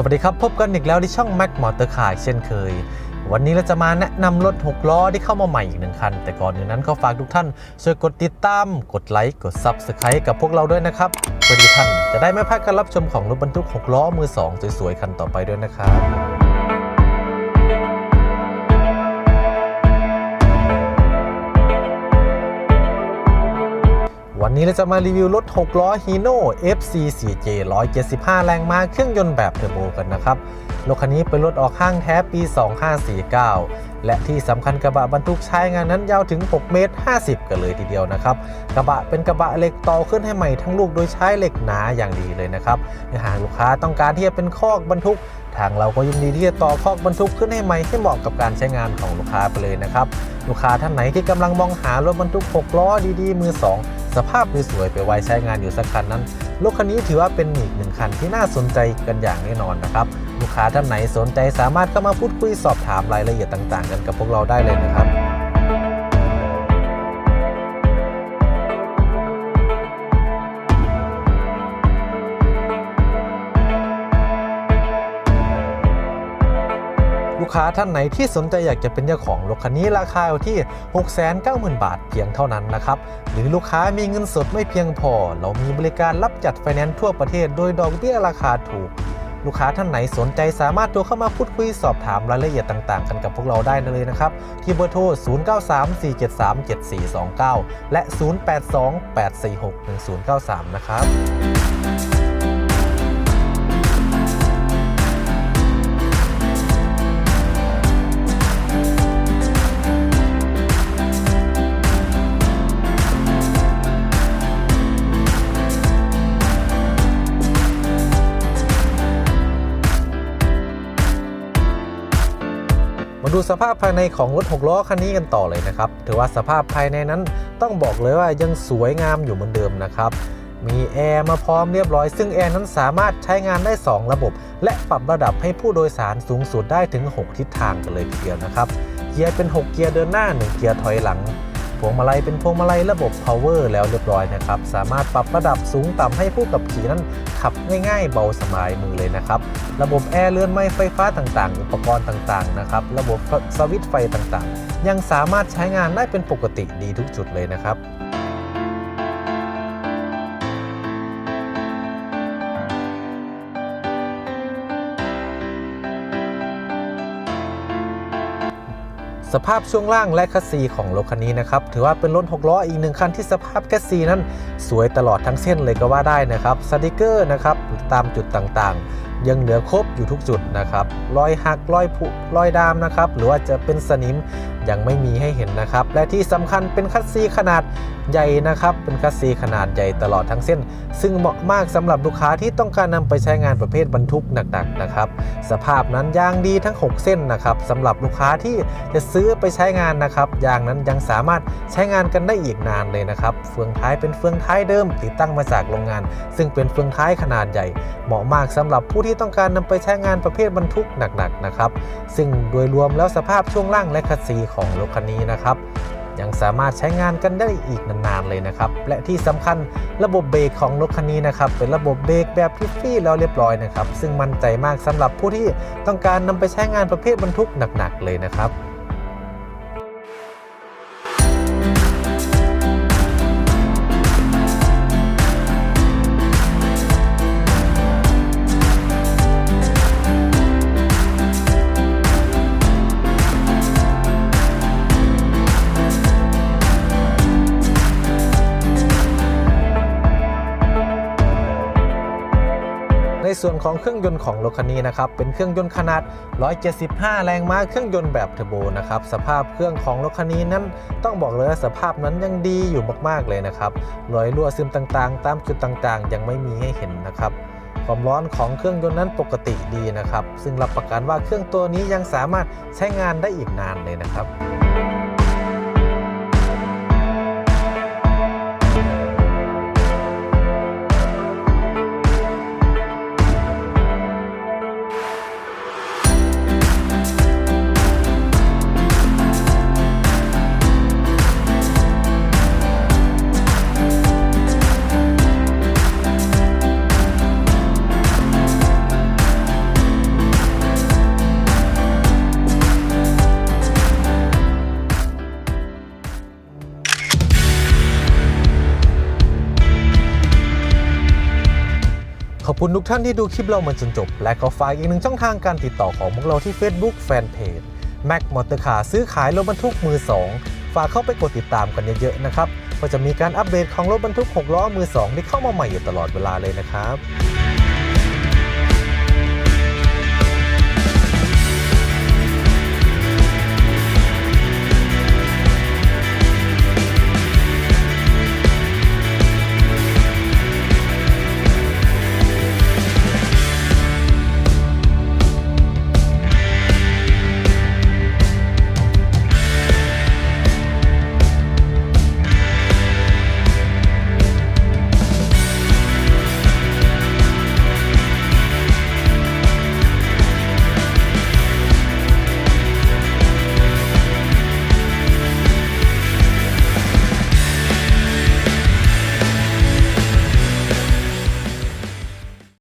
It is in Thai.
สวัสดีครับ พบกันอีกแล้วที่ช่อง Mac Motor Car เช่นเคย วันนี้เราจะมาแนะนำรถ 6 ล้อที่เข้ามาใหม่อีกหนึ่งคัน แต่ก่อนอื่นนั้นก็ฝากทุกท่าน ช่วยกดติดตาม กดไลค์กด Subscribe กับพวกเราด้วยนะครับเพื่อที่ท่านจะได้ไม่พลาดการรับชมของรถบรรทุก 6 ล้อมือ 2 สวยๆ คันต่อไปด้วยนะครับ วันนี้เราจะมารีวิวรถ 6 ล้อ Hino FC 4J 175 แรงม้าเครื่องยนต์แบบเทอร์โบกันนะครับ รถคันนี้เป็นรถออกห้างแท้ปี 2549 และที่สำคัญกระบะบรรทุกใช้งานนั้นยาวถึง 6 เมตร 50 กันเลยทีเดียวนะครับ กระบะเป็นกระบะเหล็กต่อขึ้นให้ใหม่ทั้งลูกโดยใช้เหล็กหนาอย่างดีเลยนะครับหากลูกค้าต้องการที่จะเป็นคอกบรรทุกทางเราก็ยินดีที่จะต่อคอกบรรทุกขึ้นให้ใหม่ให้เหมาะกับการใช้งานของลูกค้าไปเลยนะครับ ลูกค้าท่านไหนที่กำลังมองหารถบรรทุก 6 ล้อดีๆ มือ 2 สภาพสวยๆไปไว้ใช้งานอยู่สักคันนั้นรถคันนี้ถือว่าเป็นอีกหนึ่งคันที่น่าสนใจกันอย่างแน่นอนนะครับ ลูกค้าท่านไหนสนใจสามารถเข้ามาพูดคุยสอบถามรายละเอียดต่าง ๆ กันกับพวกเราได้เลยนะครับ กค้าท่านไหนที่สนใจอยากจะเป็นเจ้าของรถคันนี้ราคาอยู่ที่ 690,000 บาทเพียงเท่านั้นนะครับ หรือลูกค้ามีเงินสดไม่เพียงพอ เรามีบริการรับจัดไฟแนนซ์ทั่วประเทศโดยดอกเบี้ยราคาถูก ลูกค้าท่านไหนสนใจสามารถโทรเข้ามาพูดคุยสอบถามรายละเอียดต่างๆ กันกับพวกเราได้เลยนะครับ ที่เบอร์โทร 0934737429 และ 0828461093 นะครับ ดูสภาพภายในของรถ 6 ล้อคันนี้กันต่อเลยนะครับ ถือว่าสภาพภายในนั้นต้องบอกเลยว่ายังสวยงามอยู่เหมือนเดิมนะครับ มีแอร์มาพร้อมเรียบร้อย ซึ่งแอร์นั้นสามารถใช้งานได้ 2 ระบบ และปรับระดับให้ผู้โดยสารสูงสุดได้ถึง 6 ทิศทางกันเลยทีเดียวนะครับ เกียร์เป็น 6 เกียร์เดินหน้า 1 เกียร์ถอยหลัง พวงมาลัยเป็นพวงมาลัยระบบ power แล้วเรียบร้อยนะครับ สามารถปรับระดับสูงต่ำให้ผู้ขับขี่นั้นขับง่ายๆ เบาสบายมือเลยนะครับ ระบบแอร์เลื่อนไม้ไฟฟ้าต่างๆ อุปกรณ์ต่างๆนะครับ ระบบสวิตช์ไฟต่างๆ ยังสามารถใช้งานได้เป็นปกติดีทุกจุดเลยนะครับ สภาพช่วงล่างและคัสซีของรถคันนี้นะครับถือว่าเป็นรถ6ล้ออีกหนึ่งคันที่สภาพคัสซีนั้น สวยตลอดทั้งเส้นเลยก็ว่าได้นะครับสติกเกอร์นะครับตามจุดต่างๆ ยังเหลือครบอยู่ทุกจุดนะครับ รอยหักรอยผุรอยดามนะครับ หรือว่าจะเป็นสนิมยังไม่มีให้เห็นนะครับ และที่สำคัญเป็นคัสซีขนาดใหญ่นะครับ เป็นคัสซีขนาดใหญ่ตลอดทั้งเส้น ซึ่งเหมาะมากสำหรับลูกค้าที่ต้องการนำไปใช้งานประเภทบรรทุกหนักๆนะครับ สภาพนั้นยางดีทั้ง 6 เส้นนะครับสำหรับลูกค้าที่จะซื้อไปใช้งานนะครับยางนั้นยังสามารถใช้งานกันได้อีกนานเลยนะครับ เฟืองท้ายเป็นเฟืองท้ายเดิมติดตั้งมาจากโรงงาน ซึ่งเป็นเฟืองท้ายขนาดใหญ่ เหมาะมากสำหรับผู้ที่ที่ต้องการนำไปใช้งานประเภทบรรทุกหนักๆนะครับ ซึ่งโดยรวมแล้วสภาพช่วงล่างและคัสซีของรถคันนี้นะครับ ยังสามารถใช้งานกันได้อีกนานๆเลยนะครับ และที่สำคัญระบบเบรกของรถคันนี้นะครับ เป็นระบบเบรกแบบฟิฟฟี่แล้วเรียบร้อยนะครับ ซึ่งมั่นใจมากสำหรับผู้ที่ต้องการนำไปใช้งานประเภทบรรทุกหนักๆเลยนะครับ ส่วนของเครื่องยนต์ของรถคันนี้นะครับเป็นเครื่องยนต์ขนาด 175 แรงม้าเครื่องยนต์แบบเทอร์โบนะครับสภาพเครื่องของรถคันนี้นั้นต้องบอกเลยว่าสภาพนั้นยังดีอยู่มากๆเลยนะครับรอยรั่วซึมต่างๆ ตามจุดต่างๆ ยังไม่มีให้เห็นนะครับความร้อนของเครื่องยนต์นั้นปกติดีนะครับ ซึ่งรับประกันว่าเครื่องตัวนี้ยังสามารถใช้งานได้อีกนานเลยนะครับ คุณทุกท่านที่ดูคลิปเรามาจนจบ และก็ฝากอีกหนึ่งช่องทางการติดต่อของพวกเราที่ Facebook Fanpage Mac m o t o r Car ซื้อขายรถบรรทุกมือ 2 ฝากเข้าไปกดติดตามกันเยอะๆนะครับก็จะมีการอัปเดตของรถบรรทุก 6 ล้อมือ 2 ที่เข้ามาใหม่อยู่ตลอดเวลาเลยนะครับ